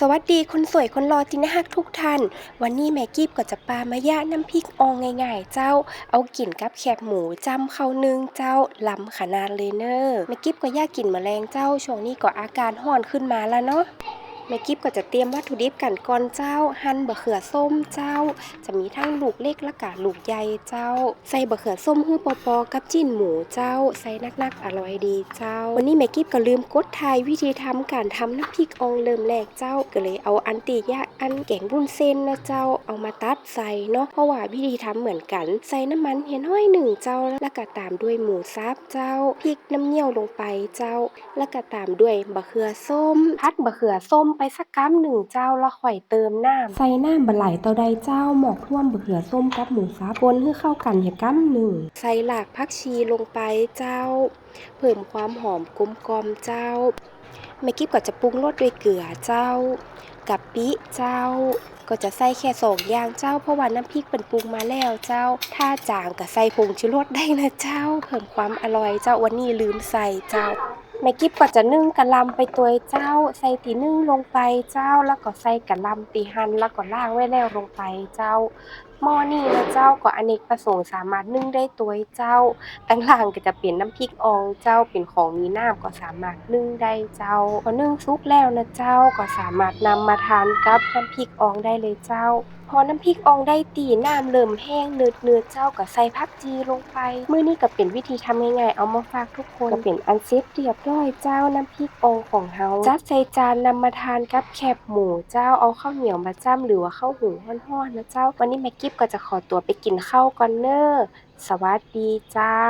สวัสดีคนสวยคนรอจินฮักทุกท่าน วันนี้แม่กิฟก็จะปามาย่าน้ำพริกอองง่ายๆ เจ้า เอากินกับแคบหมูจำเขานึ่งเจ้าลำขนาดเลยเนอร์แม่กิฟก็ย่ากินแมลงเจ้าช่วงนี้ก็อาการห่อนขึ้นมาแล้วเนาะ แม่กิฟก็จะเตรียมวัตถุดิบกันก่อนเจ้า หั่นบะเขือส้มเจ้า จะมีทั้งลูกเล็กและกะลูกใหญ่เจ้า ใส่บะเขือส้มหู้ปอปอกับจิ้นหมูเจ้า ใส่นักๆอร่อยดีเจ้า วันนี้แม่กิฟก็ลืมกดถ่ายวิธีทำการทำน้ำพริกองเริ่มแรกเจ้า ก็เลยเอาอันตียะอันแกงบุ้นเส้นนะเจ้า เอามาตัดใส่เนาะเพราะว่าวิธีทำเหมือนกัน ใส่น้ำมันเห็นห้อยหนึ่งเจ้า แล้วก็ตามด้วยหมูสับเจ้าพริกน้ำเงี้ยวลงไปเจ้า แล้วก็ตามด้วยบะเขือส้มพัดบะเขือส้มไปสักกั๊มหนึ่งเจ้าแล้วค่อยเติมน้ำใส่น้ำบะไหลเตาใดเจ้าหมอกท่วมบะเขือส้มกับหมูสับคนให้เข้ากันอย่ากั๊มหนึ่ง ใส่หลากผักชีลงไปเจ้า เพิ่มความหอมกลมกลอมเจ้าแม่กิ๊บก็จะปรุงรสด้วยเกลือเจ้ากับปิเจ้า ก็จะใส่แค่สองอย่างเจ้าเพราะว่าน้ำพริกเป็นปรุงมาแล้วเจ้า ถ้าจางก็ใส่ผงชูรสได้นะเจ้า เพิ่มความอร่อยเจ้าวันนี้ลืมใส่เจ้า แม่กิ๊บก็จะนึ่งกะลำไปตัวเจ้า ใส่ตีนึ่งลงไปเจ้า แล้วก็ใส่กะลำตีหั่นแล้วก็ล่างไว้แล้วลงไปเจ้าหม้อนี่นะเจ้าก็อเนกประสงค์สามารถนึ่งได้ตัวเจ้าตั้งล่างก็จะเป็นน้ำพริกอองเจ้าเป็นของมีน้ำก็สามารถนึ่งได้เจ้าพอนึ่งสุกแล้วนะเจ้าก็สามารถนำมาทานกับน้ำพริกอองได้เลยเจ้า พอน้ำพริกอองได้ตีน้ำเริ่มแห้งเนืดเนืดๆเจ้าก็ใส่ผักจีลงไปมื้อนี้ก็เป็นวิธีทำง่ายๆเอามาฝากทุกคนก็เป็นอันเสร็จเรียบร้อยเจ้าน้ำพริกอองของเฮาจัดใส่จานนำมาทานกับแคบหมูเจ้าเอาข้าวเหนียวมาจ้ำหรือว่าข้าวหุงฮ้อนๆนะเจ้าวันนี้แม่กฟก็จะขอตัวไปกินข้าวก่อนเนอร์สวัสดีเจ้า